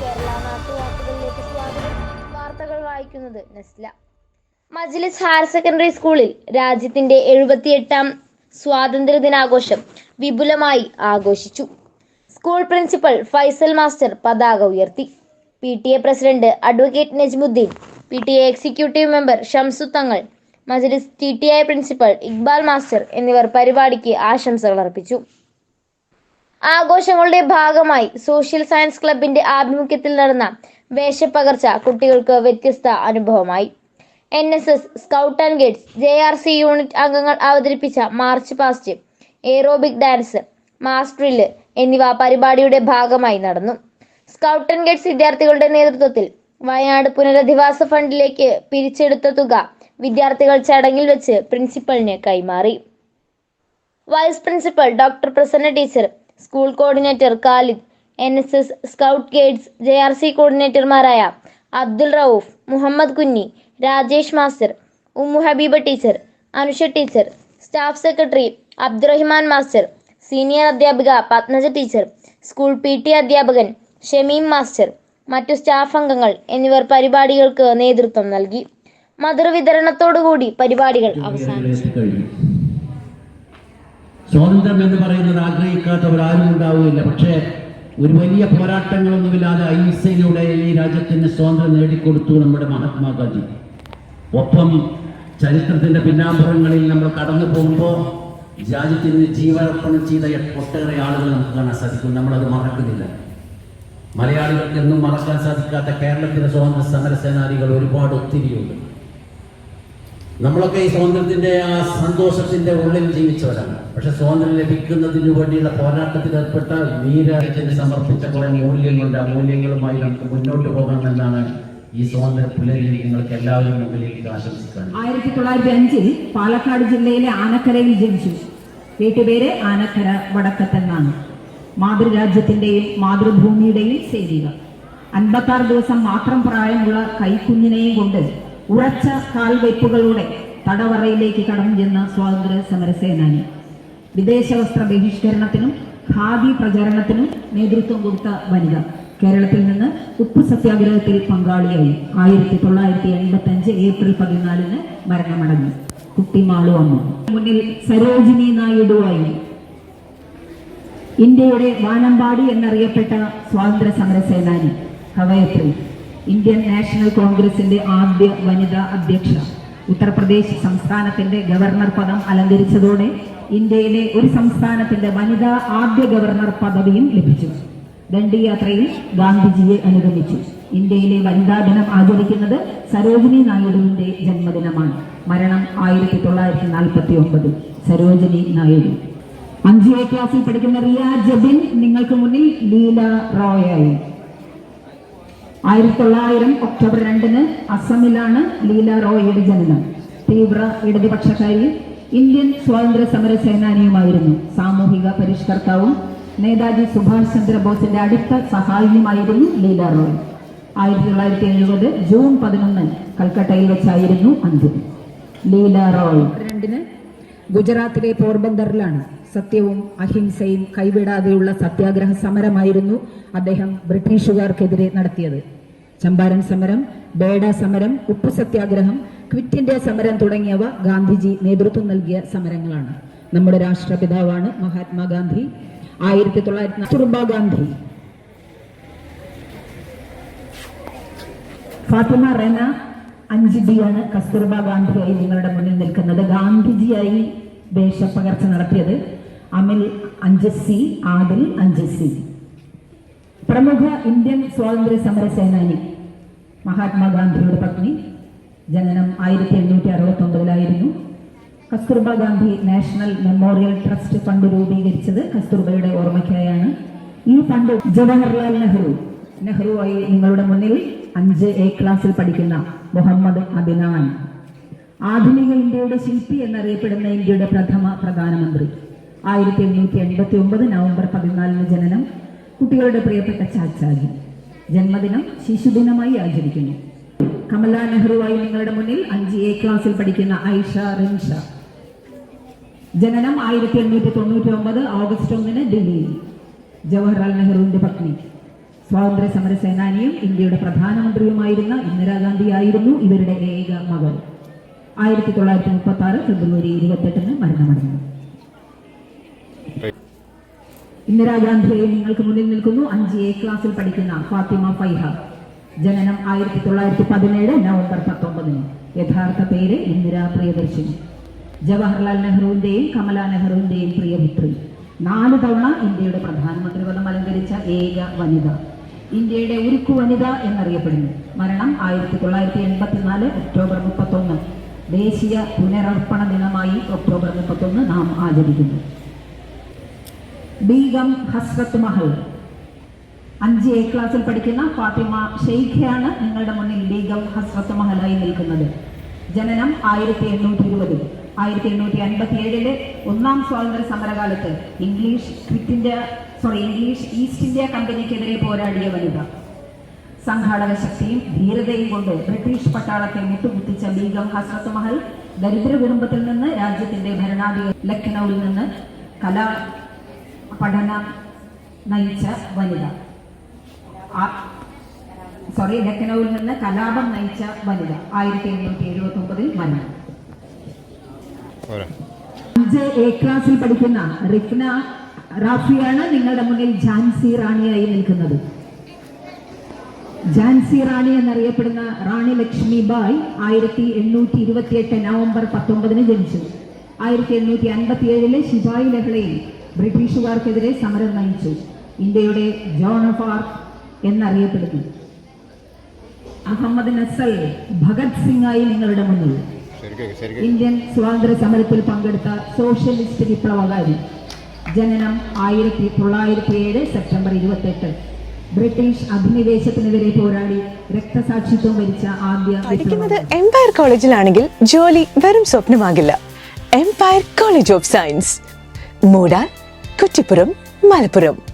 കേരള സ്വാഗതം. വാർത്തകൾ വായിക്കുന്നത് നസ്ല. മജ്ലിസ് ഹയർ സെക്കൻഡറി സ്കൂളിൽ രാജ്യത്തിന്റെ എഴുപത്തിയെട്ടാം സ്വാതന്ത്ര്യ ദിനാഘോഷം വിപുലമായി ആഘോഷിച്ചു. സ്കൂൾ പ്രിൻസിപ്പൽ ഫൈസൽ മാസ്റ്റർ പതാക ഉയർത്തി. P T A president advocate Najmuddin P T A executive member Shamsu Thangal Majlis T T I principal Iqbal master എന്നിവർ പരിപാടിക്ക് ആശംസകൾ അർപ്പിച്ചു. ആഘോഷങ്ങളുടെ ഭാഗമായി സോഷ്യൽ സയൻസ് ക്ലബിന്റെ ആഭിമുഖ്യത്തിൽ നടന്ന വേഷപ്പകർച്ച കുട്ടികൾക്ക് വ്യത്യസ്ത അനുഭവമായി. N S S scout and guides J R C unit അംഗങ്ങൾ അവതരിപ്പിച്ച march past aerobic dance mass എന്നിവ പരിപാടിയുടെ ഭാഗമായി നടന്നു. സ്കൗട്ട് ആൻഡ് ഗൈഡ്സ് വിദ്യാർത്ഥികളുടെ നേതൃത്വത്തിൽ വയനാട് പുനരധിവാസ ഫണ്ടിലേക്ക് പിരിച്ചെടുത്ത തുക വിദ്യാർത്ഥികൾ ചടങ്ങിൽ വെച്ച് പ്രിൻസിപ്പലിന് കൈമാറി. Vice principal doctor Prasanna teacher school coordinator Khalid N S S scout guides J R C കോർഡിനേറ്റർമാരായ Abdul Rauf Muhammad Kunhi Rajesh master Ummu Habeeba teacher Anusha teacher staff secretary Abdurahiman master senior അധ്യാപിക Padmaja teacher school P T അധ്യാപകൻ Shameem master മറ്റു staff അംഗങ്ങൾ എന്നിവർ പരിപാടികൾക്ക് നേതൃത്വം നൽകി. മധുരവിതരണത്തോടുകൂടി പരിപാടികൾ അവസാനിച്ചു. സ്വാതന്ത്ര്യം എന്ന് പറയുന്നത് ആഗ്രഹിക്കാത്തവരാരും ഉണ്ടാവുകയില്ല. പക്ഷേ ഒരു വലിയ പോരാട്ടങ്ങളൊന്നുമില്ലാതെ അഹിംസയിലൂടെ ഈ രാജ്യത്തിന് സ്വാതന്ത്ര്യം നേടിക്കൊടുത്തു നമ്മുടെ മഹാത്മാഗാന്ധി. ഒപ്പം ചരിത്രത്തിന്റെ പിന്നാമ്പുറങ്ങളിൽ നമ്മൾ കടന്നു പോകുമ്പോൾ രാജ്യത്തിന് ജീവനർപ്പണം ചെയ്ത ഒട്ടേറെ ആളുകൾ നമുക്ക് കാണാൻ സാധിക്കും. നമ്മളത് മറക്കുന്നില്ല. മലയാളികൾക്ക് എന്നും മറക്കാൻ സാധിക്കാത്ത കേരളത്തിലെ സ്വാതന്ത്ര്യ സമര സേനാനികൾ ഒരുപാട് ഒത്തിരിയുണ്ട്. നമ്മളൊക്കെ ഈ സ്വാതന്ത്ര്യത്തിന്റെ ആ സന്തോഷത്തിന്റെ ഉള്ളിൽ ജീവിച്ചവരാണ്. പക്ഷെ സ്വാതന്ത്ര്യം ലഭിക്കുന്നതിന് വേണ്ടിയുള്ള പോരാട്ടത്തിൽ ഏർപ്പെട്ട വീരത്തിന് സമർപ്പിച്ച കുറെ മൂല്യങ്ങളുണ്ട്. ആ മൂല്യങ്ങളുമായി നമുക്ക് മുന്നോട്ട് പോകണമെന്നാണ് ഈ സ്വാതന്ത്ര്യ പുലരിൽ നിങ്ങൾക്ക് എല്ലാവരും മുമ്പിലേക്ക് ആശംസിക്കാൻ ആയിരത്തി തൊള്ളായിരത്തി അഞ്ചിൽ പാലക്കാട് ജില്ലയിലെ ആനക്കരയിൽ ജനിച്ചു വീട്ടുപേര് ആനക്കര വടക്കത്തെന്നാണ് മാതൃരാജ്യത്തിന്റെയും മാതൃഭൂമിയുടെയും സേവിക. അൻപത്താറ് ദിവസം മാത്രം പ്രായമുള്ള കൈക്കുഞ്ഞിനെയും കൊണ്ട് ഉറച്ച കാൽവെപ്പുകളോടെ തടവറയിലേക്ക് കടന്നു ചെന്ന സ്വാതന്ത്ര്യ സമരസേനാനി വിദേശ വസ്ത്ര ബഹിഷ്കരണത്തിനും ഖാദി പ്രചാരണത്തിനും നേതൃത്വം കൊടുത്ത വനിത കേരളത്തിൽ നിന്ന് ഉപ്പു സത്യാഗ്രഹത്തിൽ പങ്കാളിയായി. ആയിരത്തി തൊള്ളായിരത്തി എൺപത്തി അഞ്ച് ഏപ്രിൽ പതിനാലിന് മരണമടഞ്ഞു. കുട്ടിമാളു അമ്മ. മുന്നിൽ സരോജിനി നായിഡുവായി. ഇന്ത്യയുടെ വാനമ്പാടി എന്നറിയപ്പെട്ട സ്വാതന്ത്ര്യ സമര സേനാനി കവയത്രി ഇന്ത്യൻ നാഷണൽ കോൺഗ്രസിന്റെ ആദ്യ വനിതാ അധ്യക്ഷ. ഉത്തർപ്രദേശ് സംസ്ഥാനത്തിന്റെ ഗവർണർ പദം അലങ്കരിച്ചതോടെ ഇന്ത്യയിലെ ഒരു സംസ്ഥാനത്തിന്റെ വനിതാ ആദ്യ ഗവർണർ പദവിയും ലഭിച്ചു. ദണ്ഡി യാത്രയിൽ ഗാന്ധിജിയെ അനുഗമിച്ചു. ഇന്ത്യയിലെ വനിതാ ദിനം ആചരിക്കുന്നത് സരോജിനി നായിഡുവിന്റെ ജന്മദിനമാണ്. മരണം ആയിരത്തി തൊള്ളായിരത്തി നാൽപ്പത്തി ഒമ്പത് സരോജിനി നായിഡു. അഞ്ചു എ ക്ലാസ്സിൽ പഠിക്കുന്ന റിയ ജബിൻ നിങ്ങൾക്ക് മുന്നിൽ ലീല റോയായി ആയിരത്തി തൊള്ളായിരം ഒക്ടോബർ രണ്ടിന് അസമിലാണ് ലീല റോയിയുടെ ജനനം. തീവ്ര ഇടതുപക്ഷക്കാരി ഇന്ത്യൻ സ്വാതന്ത്ര്യ സമര സേനാനിയുമായിരുന്നു. സാമൂഹിക പരിഷ്കർത്താവും നേതാജി സുഭാഷ് ചന്ദ്രബോസിന്റെ അടുത്ത സഹായിയുമായിരുന്നു ലീല റോയ്. ആയിരത്തി തൊള്ളായിരത്തി എഴുപത് ജൂൺ പതിനൊന്ന് കൽക്കട്ടയിൽ വെച്ചായിരുന്നു അന്ത്യം. ലീല റോയ്. രണ്ടിന് ഗുജറാത്തിലെ പോർബന്ദറിലാണ് സത്യവും അഹിംസയും കൈവിടാതെയുള്ള സത്യാഗ്രഹ സമരമായിരുന്നു അദ്ദേഹം ബ്രിട്ടീഷുകാർക്കെതിരെ നടത്തിയത്. ചമ്പാരൻ സമരം ബേഡ സമരം ഉപ്പു സത്യാഗ്രഹം ക്വിറ്റ് ഇന്ത്യ സമരം തുടങ്ങിയവ ഗാന്ധിജി നേതൃത്വം നൽകിയ സമരങ്ങളാണ്. നമ്മുടെ രാഷ്ട്രപിതാവാണ് മഹാത്മാഗാന്ധി. ആയിരത്തി തൊള്ളായിരത്തി കസ്തൂർബ ഗാന്ധി. ഫാത്തിമ റെന അഞ്ച് ആണ് കസ്തൂർബ ഗാന്ധിയായി നിങ്ങളുടെ മുന്നിൽ നിൽക്കുന്നത്. ഗാന്ധിജിയായി വേഷപ്പകർച്ച നടത്തിയത് അമിൽ അഞ്ച് സി ആദിൽ അഞ്ച് സി പ്രമുഖ ഇന്ത്യൻ സ്വാതന്ത്ര്യ സമര സേനാനി മഹാത്മാഗാന്ധിയുടെ പത്നി. ജനനം ആയിരത്തി എണ്ണൂറ്റി അറുപത്തി ഒമ്പതിലായിരുന്നു Kasturba Gandhi national memorial trust fund രൂപീകരിച്ചത് കസ്തൂർബയുടെ ഓർമ്മയ്ക്കായാണ്. ഈ ഫണ്ട് ജവഹർലാൽ നെഹ്റു. നെഹ്റുവായി നിങ്ങളുടെ മുന്നിൽ അഞ്ച് എ ക്ലാസ്സിൽ പഠിക്കുന്ന മുഹമ്മദ് അബിനാൻ ആധുനിക ഇന്ത്യയുടെ ശില്പി എന്നറിയപ്പെടുന്ന ഇന്ത്യയുടെ പ്രഥമ പ്രധാനമന്ത്രി. ആയിരത്തി എണ്ണൂറ്റി എൺപത്തി ഒമ്പത് നവംബർ പതിനാലിന് ജനനം കുട്ടികളുടെ പ്രിയപ്പെട്ട ചാച്ചാജി. ജന്മദിനം ശിശുദിനമായി ആചരിക്കുന്നു. കമല നെഹ്റുവായി നിങ്ങളുടെ മുന്നിൽ അഞ്ച് എ ക്ലാസ്സിൽ പഠിക്കുന്ന ഐഷ റിൻഷ. ജനനം ആയിരത്തി എണ്ണൂറ്റി തൊണ്ണൂറ്റി ഒമ്പത് ഓഗസ്റ്റ് ഒന്നിന് ഡൽഹിയിൽ. ജവഹർലാൽ നെഹ്റുവിന്റെ പത്നി. സ്വാതന്ത്ര്യ സമര സേനാനിയും ഇന്ത്യയുടെ പ്രധാനമന്ത്രിയുമായിരുന്ന ഇന്ദിരാഗാന്ധിയായിരുന്നു ഇവരുടെ ഏക മകൾ. ആയിരത്തി തൊള്ളായിരത്തി മുപ്പത്തി ആറ് ഫെബ്രുവരി ഇരുപത്തെട്ടിന് മരണമടഞ്ഞു. ഇന്ദിരാഗാന്ധിയെ നിങ്ങൾക്ക് മുന്നിൽ നിൽക്കുന്നു. അഞ്ച് എ ക്ലാസ്സിൽ പഠിക്കുന്ന ഫാത്തിമ ഫൈഹ. ജനനം ആയിരത്തി തൊള്ളായിരത്തി പതിനേഴ് നവംബർ പത്തൊമ്പതിന്. യഥാർത്ഥ പേര് ഇന്ദിരാ പ്രിയദർശിനി. ജവഹർലാൽ നെഹ്റുവിന്റെയും കമല നെഹ്റുവിന്റെയും പ്രിയപുത്രി നാല് തവണ ഇന്ത്യയുടെ പ്രധാനമന്ത്രി പദം അലങ്കരിച്ച ഏക വനിത. ഇന്ത്യയുടെ ഉരുക്കു വനിത എന്നറിയപ്പെടുന്നു. മരണം ആയിരത്തി തൊള്ളായിരത്തി എൺപത്തിനാല് ഒക്ടോബർ മുപ്പത്തൊന്ന്. ദേശീയ പുനരർപ്പണ ദിനമായി ഒക്ടോബർ മുപ്പത്തൊന്ന് നാം ആചരിക്കുന്നു. ബീഗം ഹസ്രത്ത് മഹൽ. അഞ്ച് എ ക്ലാസ്സിൽ പഠിക്കുന്ന ഫാത്തിമ ഷെയ്ഖയാണ് നിങ്ങളുടെ മുന്നിൽ ബീഗം ഹസ്രത്ത് മഹലായി നിൽക്കുന്നത്. ജനനം ആയിരത്തി എണ്ണൂറ്റി ഇരുപതിൽ ആയിരത്തി എണ്ണൂറ്റി അൻപത്തി ഏഴിൽ ഒന്നാം സ്വാതന്ത്ര്യ സമരകാലത്ത് English quit India sorry English East India കമ്പനിക്കെതിരെ പോരാടിയ വനിത. സംഘാടക ശക്തിയും ധീരതയും കൊണ്ട് ബ്രിട്ടീഷ് പട്ടാളത്തെ മുട്ടുകുത്തിച്ച ബീഗം ഹസ്രത്ത് മഹൽ ദരിദ്ര കുടുംബത്തിൽ നിന്ന് രാജ്യത്തിന്റെ ഭരണാധികാരി ലഖ്നൌവിൽ നിന്ന് കലാ പഠനം നയിച്ച വനിത. സോറി ലഖ്നൌവിൽ നിന്ന് കലാപം നയിച്ച വനിത. ആയിരത്തി എണ്ണൂറ്റി എഴുപത്തി ഒമ്പതിൽ മരണം അഞ്ച് എ ക്ലാസ്സിൽ പഠിക്കുന്ന റിഫ്ന റാഫിയാണ് നിങ്ങളുടെ മുന്നിൽ ഝാൻസി റാണിയായി നിൽക്കുന്നത്. ഝാൻസി റാണി എന്നറിയപ്പെടുന്ന റാണി ലക്ഷ്മി ബായ് ആയിരത്തി എണ്ണൂറ്റി ഇരുപത്തിയെട്ട് നവംബർ പത്തൊമ്പതിന് ജനിച്ചു. ആയിരത്തി എണ്ണൂറ്റി അൻപത്തി ഏഴിലെ ശിപായി ലഹളയിൽ ബ്രിട്ടീഷുകാർക്കെതിരെ സമരം നയിച്ചു. ഇന്ത്യയുടെ ജോൺ ഓഫ് ആർക്ക് എന്നറിയപ്പെടുന്നു. അഹമ്മദ് നസൽ ഭഗത് സിംഗായി നിങ്ങളുടെ മുന്നിൽ. ഇന്ത്യൻ സ്വാതന്ത്ര്യ സമരത്തിൽ പങ്കെടുത്ത സോഷ്യലിസ്റ്റ് വിപ്ലവകാരി. ജനനം ആയിരത്തി തൊള്ളായിരത്തി ഏഴ് സെപ്റ്റംബർ ഇരുപത്തെട്ട്. ബ്രിട്ടീഷ് അധിനിവേശത്തിനെതിരെ പോരാടി രക്തസാക്ഷിത്വം വരിച്ച ആദ്യ പഠിക്കുന്നത്. എംപയർ കോളേജിലാണെങ്കിൽ ജോലി വെറും സ്വപ്നമാകില്ല. Empire college of science Moodal Kuttippuram Malappuram.